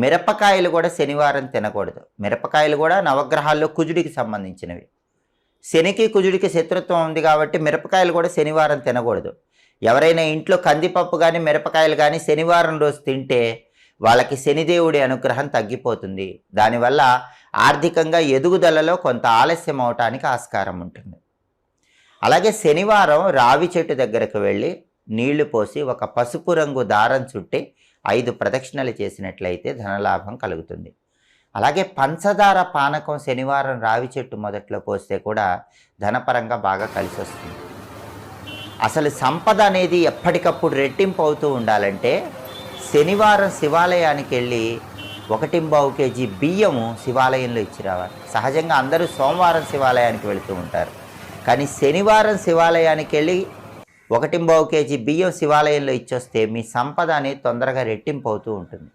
మిరపకాయలు కూడా శనివారం తినకూడదు. మిరపకాయలు కూడా నవగ్రహాల్లో కుజుడికి సంబంధించినవి. శనికి కుజుడికి శత్రుత్వం ఉంది కాబట్టి మిరపకాయలు కూడా శనివారం తినకూడదు. ఎవరైనా ఇంట్లో కందిపప్పు కానీ మిరపకాయలు కానీ శనివారం రోజు తింటే వాళ్ళకి శనిదేవుడి అనుగ్రహం తగ్గిపోతుంది. దానివల్ల ఆర్థికంగా ఎదుగుదలలో కొంత ఆలస్యం అవటానికి ఆస్కారం ఉంటుంది. అలాగే శనివారం రావి చెట్టు దగ్గరకు వెళ్ళి నీళ్ళు పోసి ఒక పసుపు రంగు దారం చుట్టి ఐదు ప్రదక్షిణలు చేసినట్లయితే ధనలాభం కలుగుతుంది. అలాగే పంచదార పానకం శనివారం రావి చెట్టు మొదట్లో పోస్తే కూడా ధనపరంగా బాగా కలిసి వస్తుంది అసలు సంపద అనేది ఎప్పటికప్పుడు రెట్టింపు అవుతూ ఉండాలంటే శనివారం శివాలయానికి వెళ్ళి ఒకటింబావు కేజీ బియ్యము శివాలయంలో ఇచ్చి రావాలి. సహజంగా అందరూ సోమవారం శివాలయానికి వెళుతూ ఉంటారు. కానీ శనివారం శివాలయానికి వెళ్ళి ఒకటింబావు కేజీ బియ్యం శివాలయంలో ఇచ్చొస్తే మీ సంపద అనేది తొందరగా రెట్టింపు అవుతూ ఉంటుంది.